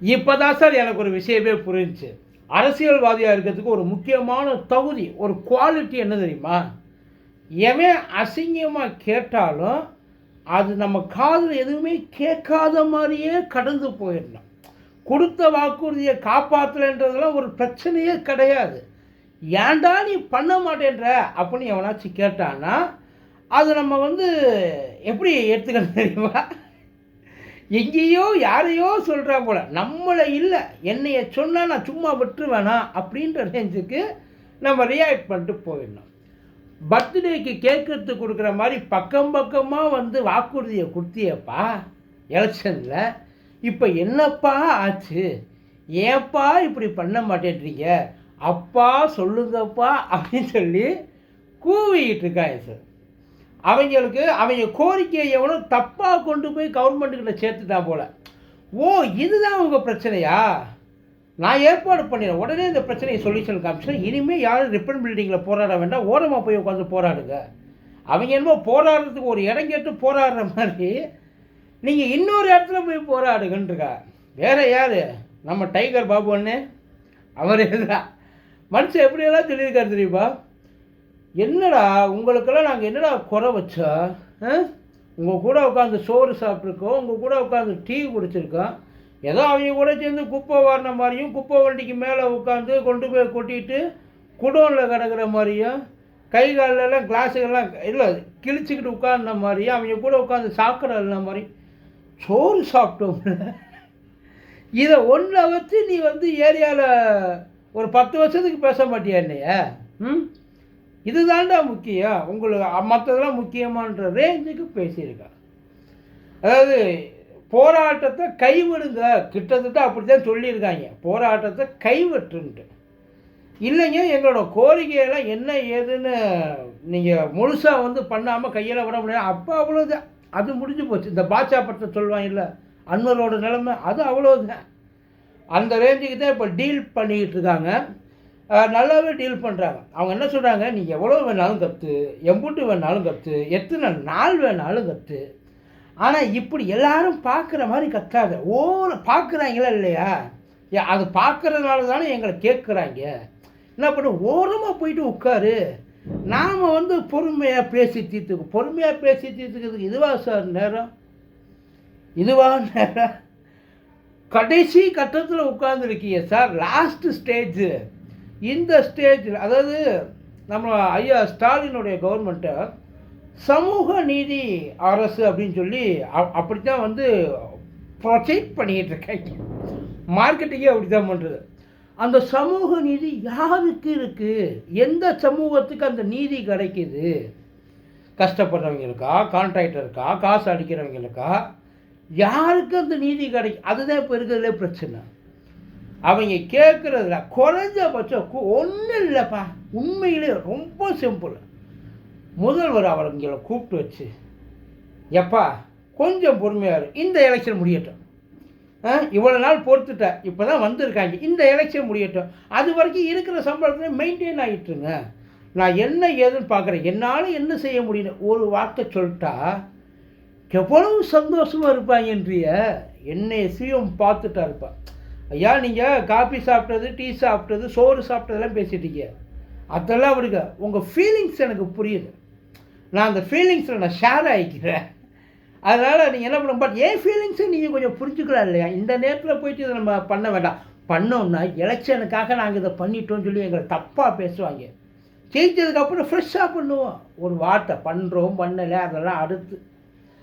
இப்போ தான் சார் எனக்கு ஒரு விஷயமே புரிஞ்சுச்சு. அரசியல்வாதியாக இருக்கிறதுக்கு ஒரு முக்கியமான தகுதி ஒரு குவாலிட்டி என்ன தெரியுமா? எவன் அசிங்கமாக கேட்டாலும் அது நம்ம காதில் எதுவுமே கேட்காத மாதிரியே கடந்து போயிடணும். கொடுத்த வாக்குறுதியை காப்பாற்றலைன்றதெல்லாம் ஒரு பிரச்சனையே கிடையாது. ஏன்டா நீ பண்ண மாட்டேன்ற? அப்படின்னு எவனாச்சும் கேட்டான்னா அது நம்ம வந்து எப்படி எடுத்துக்கணும் தெரியுமா? எங்கேயோ யாரையோ சொல்கிறா போல. நம்மளை இல்லை. என்னைய சொன்னால் நான் சும்மா விட்டுருவேனா அப்படின்ற ரேஞ்சுக்கு நம்ம ரியாக்ட் பண்ணிட்டு போயிடணும். பர்த்டேக்கு கேட்கறது கொடுக்குற மாதிரி பக்கம் பக்கமாக வந்து வாக்குறுதியை கொடுத்தியப்பா எலெக்ஷனில் இப்போ என்னப்பா ஆச்சு? ஏப்பா இப்படி பண்ண மாட்டேன்றீங்க? அப்பா சொல்லுங்கப்பா அப்படின்னு சொல்லி கூவிக்கிட்டு இருக்காங்க சார் அவங்களுக்கு அவங்க கோரிக்கையை எவனோ தப்பாக கொண்டு போய் கவர்மெண்ட்டுக்கிட்ட சேர்த்துட்டா போல. ஓ இதுதான் உங்கள் பிரச்சனையா? நான் ஏற்பாடு பண்ணிடுறேன். உடனே இந்த பிரச்சனையை சொல்யூஷன் காமிச்சேன் இனிமேல் யாரும் ரிப்பன் பில்டிங்கில் போராட வேண்டாம். ஓரமாக போய் உட்காந்து போராடுங்க. அவங்க என்னமோ போராடுறதுக்கு ஒரு இடம் கேட்டு போராடுற மாதிரி. நீங்கள் இன்னொரு இடத்துல போய் போராடுங்கன்றிருக்கா வேறு யார்? நம்ம டைகர் பாபு அண்ணே. அவர் தான் மனுஷன் எப்படியெல்லாம் சொல்லியிருக்காரு தெரியுமா? என்னடா உங்களுக்கெல்லாம் நாங்கள் என்னடா குறை வச்சா? உங்கள் கூட உட்காந்து சோறு சாப்பிட்ருக்கோம் உங்கள் கூட உட்காந்து டீ குடிச்சிருக்கோம். ஏதோ அவங்க கூட சேர்ந்து குப்பை வாரின மாதிரியும் குப்பை வண்டிக்கு மேலே உட்காந்து கொண்டு போய் கொட்டிட்டு குடோனில் கிடக்கிற மாதிரியும் கை காலெல்லாம் கிளாஸுகள்லாம் இல்லை கிழிச்சிக்கிட்டு உட்கார்ந்த மாதிரியும் அவங்க கூட உட்காந்து சாக்கடை மாதிரி சோறு சாப்பிட்டோம்ல. இதை ஒன்றை வச்சு நீ வந்து ஏரியாவில் ஒரு பத்து வருஷத்துக்கு பேச மாட்டியா என்னைய? ம்? இதுதான்டா முக்கியம். உங்களுக்கு மற்றதெல்லாம் முக்கியமான்ற ரேஞ்சுக்கு பேசியிருக்கா. அதாவது போராட்டத்தை கைவிடுங்க. கிட்டத்தட்ட அப்படி தான் சொல்லியிருக்காங்க. போராட்டத்தை கைவிட்டுன்ட்டு. இல்லைங்க எங்களோட கோரிக்கையெல்லாம் என்ன ஏதுன்னு நீங்கள் முழுசாக வந்து பண்ணாமல் கையில் விட முடியாது. அப்போ அவ்வளோதான் அது முடிஞ்சு போச்சு. இந்த பாட்சா படத்தை சொல்லுவாங்க இல்லை அன்வரோட நிலைமை அது அவ்வளோதான் அந்த ரேஞ்சுக்கு தான் இப்போ டீல் பண்ணிக்கிட்டு இருக்காங்க. நல்லாவே டீல் பண்ணுறாங்க அவங்க என்ன சொல்கிறாங்க நீ எவ்வளோ வேணாலும் கற்று எம்புட்டு வேணாலும் கற்று எத்தனை நாள் வேணாலும் கற்று ஆனால் இப்படி எல்லாரும் பார்க்குற மாதிரி கற்றாத ஓர பார்க்குறாங்களா இல்லையா? ஏ, அது பார்க்குறதுனால தானே எங்களை கேட்குறாங்க. என்ன பண்ண? ஓரமாக போயிட்டு உட்காரு. நாம் வந்து பொறுமையாக பேசி தீர்த்துக்கு பொறுமையாக பேசி தீர்த்துக்கிறதுக்கு இதுவா சார் நேரம்? இதுவா நேரம்? கடைசி கட்டத்தில் உட்காந்துருக்கீங்க சார் லாஸ்ட் ஸ்டேஜு இந்த ஸ்டேஜில் அதாவது நம்ம ஐயா ஸ்டாலினுடைய கவர்மெண்ட்டை சமூக நீதி அரசு அப்படின்னு சொல்லி அப்படி தான் வந்து ப்ரொஜெக்ட் பண்ணிக்கிட்டு இருக்காங்க. மார்க்கெட்டிங்கே அப்படி தான் பண்ணுறது அந்த சமூக நீதி யாருக்கு இருக்குது எந்த சமூகத்துக்கு அந்த நீதி கிடைக்கிது? கஷ்டப்படுறவங்களுக்கா கான்ட்ராக்டருக்கா காசு அடிக்கிறவங்களுக்கா யாருக்கு அந்த நீதி கிடைக்கும் அதுதான் இப்போ இருக்கிறதுலே பிரச்சனை. அவங்க கேட்குறதுல குறைஞ்சபட்சம் ஒன்றும் இல்லைப்பா. உண்மையிலே ரொம்ப சிம்பிள் முதல்வர் அவங்களை கூப்பிட்டு வச்சு எப்பா கொஞ்சம் பொறுமையாக இந்த எலெக்ஷன் முடியட்டும். ஆ, இவ்வளோ நாள் பொறுத்துட்ட. இப்போ தான் வந்திருக்காங்க. இந்த எலெக்ஷன் முடியட்டும். அது வரைக்கும் இருக்கிற சம்பளத்தில் மெயின்டைன் ஆகிட்டுருங்க நான் என்ன ஏதுன்னு பார்க்குறேன் என்னால் என்ன செய்ய முடியும் ஒரு வார்த்தை சொல்லிட்டா எவ்வளவு சந்தோஷமாக இருப்பாங்கன்றிய என்னை சுயம் பார்த்துட்டா இருப்பா ஐயா நீங்கள் காபி சாப்பிட்டது டீ சாப்பிட்டது சோறு சாப்பிட்டதெல்லாம் பேசிட்டீங்க அதெல்லாம் விடுங்க. உங்கள் ஃபீலிங்ஸ் எனக்கு புரியுது. நான் அந்த ஃபீலிங்ஸில் நான் ஷேர் ஆகிக்கிறேன் அதனால் நீங்கள் என்ன பண்ண பட் ஏன் ஃபீலிங்ஸை நீங்கள் கொஞ்சம் புரிஞ்சுக்கலாம் இல்லையா? இந்த நேரத்தில் போயிட்டு இதை நம்ம பண்ண வேண்டாம். பண்ணோம்னா எலெக்ஷனுக்காக நாங்கள் இதை பண்ணிட்டோம்னு சொல்லி எங்களை தப்பாக பேசுவாங்க. ஜெயித்ததுக்கப்புறம் ஃப்ரெஷ்ஷாக பண்ணுவோம். ஒரு வார்த்தை பண்ணுறோம் பண்ணலை. அதெல்லாம் அடுத்து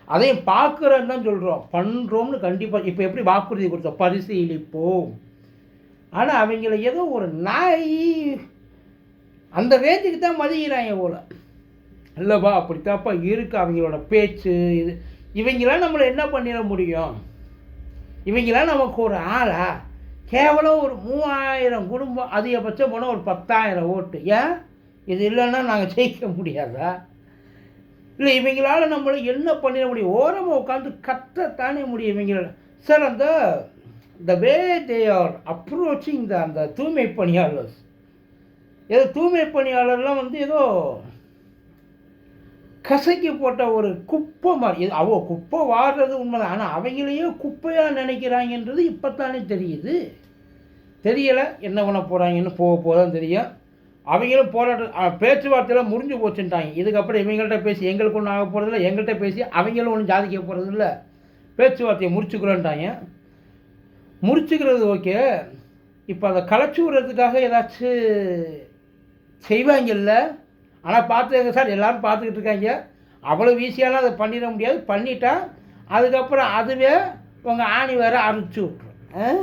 அதையும் பார்க்குறோன்னு தான் சொல்கிறோம் பண்ணுறோம்னு கண்டிப்பாக இப்போ எப்படி வாக்குறுதி கொடுத்தோம்? பரிசீலிப்போம். ஆனால் அவங்கள ஏதோ ஒரு நாய் அந்த ரேஞ்சுக்கு தான் மதிக்கிறாங்க போல். இல்லைப்பா அப்படித்தாப்பா இருக்கு அவங்களோட பேச்சு இது. இவங்களாம் நம்மளை என்ன பண்ணிட முடியும்? இவங்களாம் நமக்கு ஒரு ஆளா? கேவலம் ஒரு மூவாயிரம் குடும்பம் அதிகபட்சம் போனால் ஒரு பத்தாயிரம் ஓட்டு. ஏன்? இது இல்லைன்னா நாங்கள் ஜெயிக்க முடியாதா? இல்லை இவங்களால நம்மளை என்ன பண்ணிட முடியும்? ஓரமாக உட்காந்து கத்தத்தானே முடியும் இவங்களால் சார் அந்த த வே தே ஆர் அப்ரோச்சிங் த அந்த தூய்மை பணியாளர்ஸ் ஏதோ தூய்மை பணியாளர்லாம் வந்து ஏதோ கசக்கி போட்ட ஒரு குப்பை மாதிரி. அவ குப்பை வாடுறது உண்மைதான். ஆனால் அவங்களையே குப்பையாக நினைக்கிறாங்கன்றது இப்போ தானே தெரியுது. தெரியலை என்ன பண்ண போகிறாங்கன்னு போக போக தான் தெரியும். அவங்களும் போராட்டம் பேச்சுவார்த்தையில் முடிஞ்சு போச்சுட்டாங்க இதுக்கப்புறம் இவங்கள்ட்ட பேசி எங்களுக்கு ஒன்றும் ஆக போகிறதில்ல எங்கள்கிட்ட பேசி அவங்களும் ஒன்றும் ஜாதிக்க போகிறதில்ல பேச்சுவார்த்தையை முடிச்சுக்கிறோன்ட்டாங்க முடிச்சுக்கிறது ஓகே. இப்போ அதை களைச்சி விடுறதுக்காக ஏதாச்சும் செய்வாங்கல்ல? ஆனால் பார்த்துக்கங்க சார் எல்லோரும் பார்த்துக்கிட்டு இருக்காங்க. அவ்வளோ ஈஸியாலாம் அதை பண்ணிட முடியாது. பண்ணிட்டா அதுக்கப்புறம் அதுவே உங்கள் ஆணி வேற அரைச்சி விட்ரும்